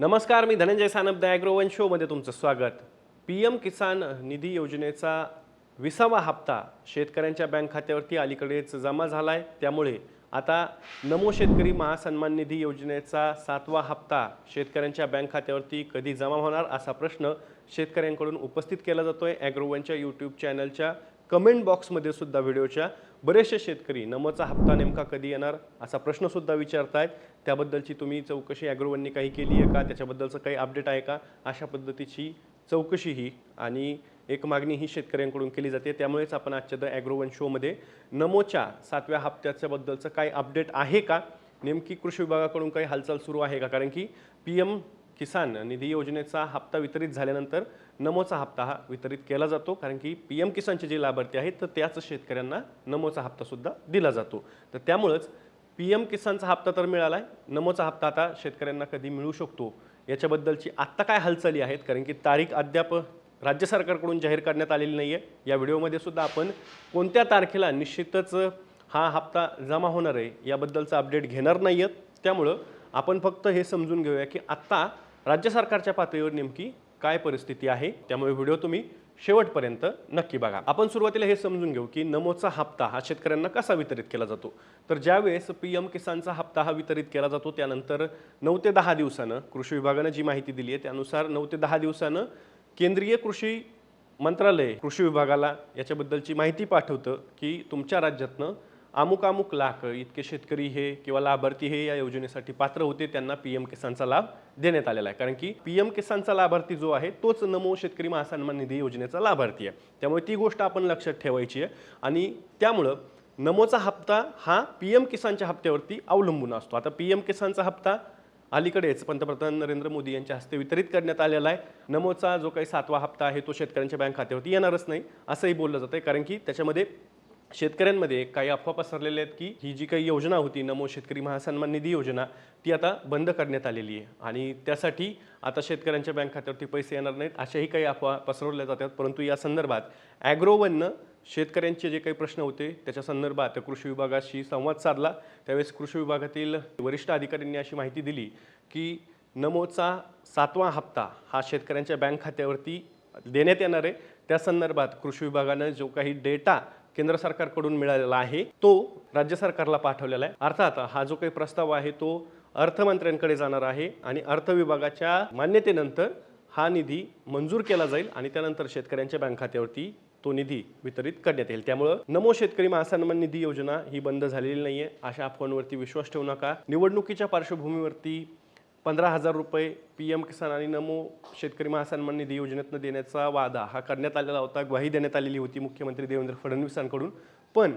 नमस्कार मी धनंजय सानप द ॲग्रोवन शोमध्ये तुमचं स्वागत. पी एम किसान निधी योजनेचा विसावा हप्ता शेतकऱ्यांच्या बँक खात्यावरती अलीकडेच जमा झाला आहे त्यामुळे आता नमो शेतकरी महासन्मान निधी योजनेचा सातवा हप्ता शेतकऱ्यांच्या बँक खात्यावरती कधी जमा होणार असा प्रश्न शेतकऱ्यांकडून उपस्थित केला जातो आहे ॲग्रोवनच्या यूट्यूब चॅनलच्या कमेंट बॉक्समध्ये सुद्धा व्हिडिओच्या बरेचसे शेतकरी नमोचा हप्ता नेमका कधी येणार असा प्रश्नसुद्धा विचारतायत. त्याबद्दलची तुम्ही चौकशी ॲग्रोवननी काही केली आहे का? त्याच्याबद्दलचं काही अपडेट आहे का? अशा पद्धतीची चौकशी ही आणि एक मागणी ही शेतकऱ्यांकडून केली जाते. त्यामुळेच आपण आजच्या द ॲग्रोवन शोमध्ये नमोच्या सातव्या हप्त्याच्याबद्दलचं काही अपडेट आहे का? नेमकी कृषी विभागाकडून काही हालचाल सुरू आहे का? कारण की पी एम किसान निधी योजनेचा हप्ता वितरित झाल्यानंतर नमोचा हप्ता हा वितरित केला जातो. कारण की पी एम किसानचे जे लाभार्थी आहेत तर त्याच शेतकऱ्यांना नमोचा हप्तासुद्धा दिला जातो. तर त्यामुळंच पी एम किसानचा हप्ता तर मिळाला आहे नमोचा हप्ता आता शेतकऱ्यांना कधी मिळू शकतो? याच्याबद्दलची आत्ता काय हालचाली आहेत? कारण की तारीख अद्याप राज्य सरकारकडून जाहीर करण्यात आलेली नाही आहे या व्हिडिओमध्ये सुद्धा आपण कोणत्या तारखेला निश्चितच हा हप्ता जमा होणार आहे याबद्दलचं अपडेट घेणार नाही आहेत त्यामुळं आपण फक्त हे समजून घेऊया की आत्ता राज्य सरकारच्या पातळीवर नेमकी काय परिस्थिती आहे त्यामुळे व्हिडिओ तुम्ही शेवटपर्यंत नक्की बघा. आपण सुरुवातीला हे समजून घेऊ की नमोचा हप्ता हा शेतकऱ्यांना कसा वितरित केला जातो? तर ज्यावेळेस पी एम किसानचा हप्ता हा वितरित केला जातो त्यानंतर नऊ ते दहा दिवसानं कृषी विभागानं जी माहिती दिली आहे त्यानुसार नऊ ते दहा दिवसानं केंद्रीय कृषी मंत्रालय कृषी विभागाला याच्याबद्दलची माहिती पाठवतं की तुमच्या राज्यातनं अमुक अमुक लाख इतके शेतकरी हे किंवा लाभार्थी हे या योजनेसाठी पात्र होते त्यांना पी एम किसानचा लाभ देण्यात आलेला आहे. कारण की पी एम किसानचा लाभार्थी जो आहे तोच नमो शेतकरी महासन्मान निधी योजनेचा लाभार्थी आहे. त्यामुळे ती गोष्ट आपण लक्षात ठेवायची आहे आणि त्यामुळं नमोचा हप्ता हा पी एम किसानच्या हप्त्यावरती अवलंबून असतो. आता पी एम किसानचा हप्ता अलीकडेच पंतप्रधान नरेंद्र मोदी यांच्या हस्ते वितरित करण्यात आलेला आहे. नमोचा जो काही सातवा हप्ता आहे तो शेतकऱ्यांच्या बँक खात्यावरती येणारच नाही असंही बोललं जातं आहे कारण की त्याच्यामध्ये शेतकऱ्यांमध्ये काही अफवा पसरलेल्या आहेत की ही जी काही योजना होती नमो शेतकरी महासन्मान निधी योजना ती आता बंद करण्यात आलेली आहे. आणि त्यासाठी आता शेतकऱ्यांच्या बँक खात्यावरती पैसे येणार नाहीत अशाही काही अफवा पसरवल्या जातात. परंतु या संदर्भात ॲग्रोवननं शेतकऱ्यांचे जे काही प्रश्न होते त्याच्या संदर्भात कृषी विभागाशी संवाद साधला. त्यावेळेस कृषी विभागातील वरिष्ठ अधिकाऱ्यांनी अशी माहिती दिली की नमोचा सातवा हप्ता हा शेतकऱ्यांच्या बँक खात्यावरती देण्यात येणार आहे. त्या संदर्भात कृषी विभागानं जो काही डेटा केंद्र सरकारकडून मिळालेला आहे. तो राज्य सरकारला पाठवलेला आहे. अर्थात हा जो काही प्रस्ताव आहे तो अर्थमंत्र्यांकडे जाणार आहे आणि अर्थ विभागाच्या मान्यतेनंतर हा निधी मंजूर केला जाईल आणि त्यानंतर शेतकऱ्यांच्या बँक खात्यावरती तो निधी वितरित करण्यात येईल. त्यामुळं नमो शेतकरी महासन्मान निधी योजना ही बंद झालेली नाहीये. अशा अफवांवरती विश्वास ठेवू नका. निवडणुकीच्या पार्श्वभूमीवरती पंधरा हजार रुपये पी एम किसान आणि नमो शेतकरी महासन्मान निधी योजनेतनं देण्याचा वादा हा करण्यात आलेला होता. ग्वाही देण्यात आलेली होती मुख्यमंत्री देवेंद्र फडणवीसांकडून. पण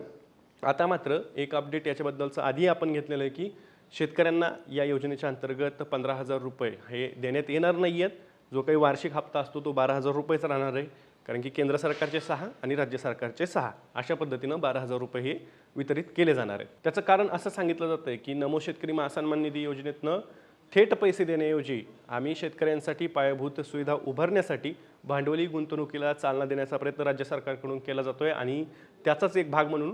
आता मात्र एक अपडेट याच्याबद्दलचं आधी आपण घेतलेलं आहे की शेतकऱ्यांना या योजनेच्या अंतर्गत पंधरा हजार रुपये हे देण्यात येणार नाही आहेत जो काही वार्षिक हप्ता असतो तो बारा हजार रुपयेच राहणार आहे. कारण की केंद्र सरकारचे सहा आणि राज्य सरकारचे सहा अशा पद्धतीनं बारा हजार रुपये हे वितरित केले जाणार आहेत. त्याचं कारण असं सांगितलं जातं आहे की नमो शेतकरी महासन्मान निधी योजनेतनं थेट पैसे देण्याऐवजी आम्ही शेतकऱ्यांसाठी पायाभूत सुविधा उभारण्यासाठी भांडवली गुंतवणुकीला चालना देण्याचा प्रयत्न राज्य सरकारकडून केला जातो आहे आणि त्याचाच एक भाग म्हणून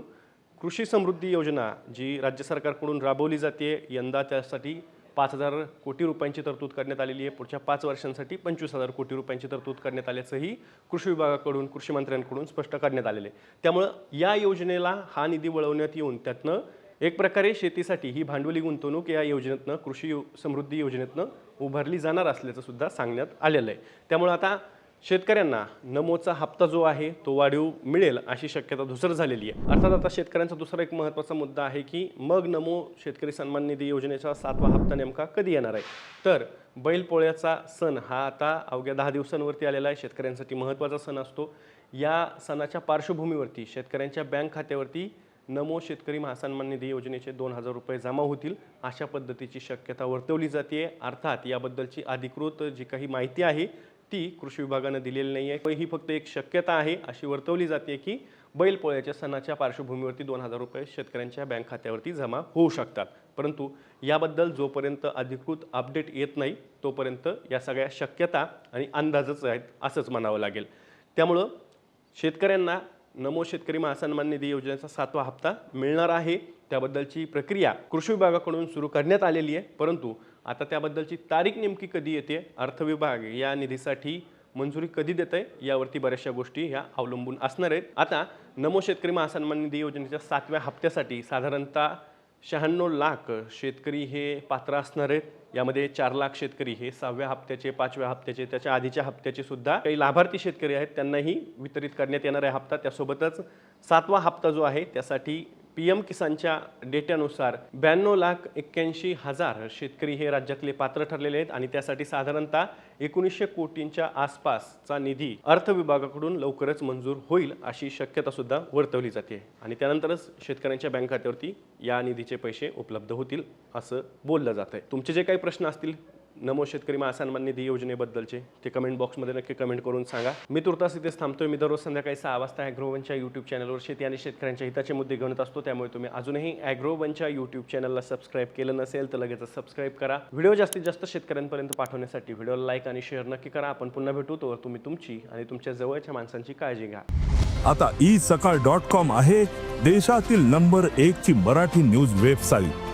कृषी समृद्धी योजना जी राज्य सरकारकडून राबवली जाते यंदा त्यासाठी पाच हजार कोटी रुपयांची तरतूद करण्यात आलेली आहे. पुढच्या पाच वर्षांसाठी पंचवीस हजार कोटी रुपयांची तरतूद करण्यात आल्याचंही कृषी विभागाकडून कृषी मंत्र्यांकडून स्पष्ट करण्यात आलेलं आहे. त्यामुळं या योजनेला हा निधी वळवण्यात येऊन त्यातनं एक प्रकारे शेतीसाठी ही भांडवली गुंतवणूक या योजनेतनं कृषी यो समृद्धी योजनेतनं उभारली जाणार असल्याचं सुद्धा सांगण्यात आलेलं आहे. त्यामुळं आता शेतकऱ्यांना नमोचा हप्ता जो आहे तो वाढीव मिळेल अशी शक्यता धुसर झालेली आहे. अर्थात आता शेतकऱ्यांचा दुसरा एक महत्त्वाचा मुद्दा आहे की मग नमो शेतकरी सन्मान निधी योजनेचा सातवा हप्ता नेमका कधी येणार आहे? तर बैलपोळ्याचा सण हा आता अवघ्या दहा दिवसांवरती आलेला आहे. शेतकऱ्यांसाठी महत्त्वाचा सण असतो. या सणाच्या पार्श्वभूमीवरती शेतकऱ्यांच्या बँक खात्यावरती नमो शेतकरी महासन्मान निधी योजनेचे दोन हजार रुपये जमा होतील अशा पद्धतीची शक्यता वर्तवली जाते. अर्थात याबद्दलची अधिकृत जी काही माहिती आहे ती कृषी विभागानं दिलेली नाही आहे. ही फक्त एक शक्यता आहे अशी वर्तवली जाते की बैलपोळ्याच्या सणाच्या पार्श्वभूमीवरती दोन हजार रुपये शेतकऱ्यांच्या बँक खात्यावरती जमा होऊ शकतात. परंतु याबद्दल जोपर्यंत अधिकृत अपडेट येत नाही तोपर्यंत या सगळ्या शक्यता आणि अंदाजच आहेत असंच म्हणावं लागेल. त्यामुळं शेतकऱ्यांना नमो शेतकरी महासन्मान निधी योजनेचा सातवा हप्ता मिळणार आहे. त्याबद्दलची प्रक्रिया कृषी विभागाकडून सुरू करण्यात आलेली आहे. परंतु आता त्याबद्दलची तारीख नेमकी कधी येते अर्थ विभाग या निधीसाठी मंजुरी कधी देत आहे यावरती बऱ्याचशा गोष्टी ह्या अवलंबून असणार आहेत. आता नमो शेतकरी महासन्मान निधी योजनेच्या सातव्या हप्त्यासाठी साधारणतः शहाण्णव लाख शेतकरी हे पात्र असणार आहेत. यामध्ये चार लाख शेतकरी हे सहाव्या हप्त्याचे पाचव्या हप्त्याचे त्याच्या आधीच्या हप्त्याचे सुद्धा काही लाभार्थी शेतकरी आहेत. त्यांनाही वितरित करण्यात येणार आहे हप्ता. त्यासोबतच सातवा हप्ता जो आहे त्यासाठी पी एम किसानच्या डेट्यानुसार ब्याण्णव लाख एक्क्याऐंशी हजार शेतकरी हे राज्यातले पात्र ठरलेले आहेत आणि त्यासाठी साधारणतः एकोणीसशे कोटींच्या आसपासचा निधी अर्थ विभागाकडून लवकरच मंजूर होईल अशी शक्यता सुद्धा वर्तवली जाते. आणि त्यानंतरच शेतकऱ्यांच्या बँक खात्यावरती या निधीचे पैसे उपलब्ध होतील असं बोललं जात आहे तुमचे जे काही प्रश्न असतील नमो शेतकरी महासन्मान निधी योजनेबद्दलचे ते कमेंट बॉक्समध्ये नक्की कमेंट करून सांगा. मी तुर्तास इथेच थांबतोय. मी दररोज संध्याकाळी सहा वाजता ॲग्रोवनच्या यूट्यूब चॅनलवर शेती आणि शेतकऱ्यांच्या हिताचे मुद्दे घेऊन असतो. त्यामुळे तुम्ही अजूनही ॲग्रोवनच्या यूट्यूब चॅनलला सबस्क्राईब केलं नसेल तर लगेच सबस्क्राईब करा. व्हिडिओ जास्तीत जास्त शेतकऱ्यांपर्यंत पाठवण्यासाठी व्हिडिओला लाईक आणि शेअर नक्की करा. आपण पुन्हा भेटू. तोवर तुम्ही तुमची आणि तुमच्या जवळच्या माणसांची काळजी घ्या. आता ई सकाळ डॉट कॉम आहे देशातील नंबर एक ची मराठी न्यूज वेबसाईट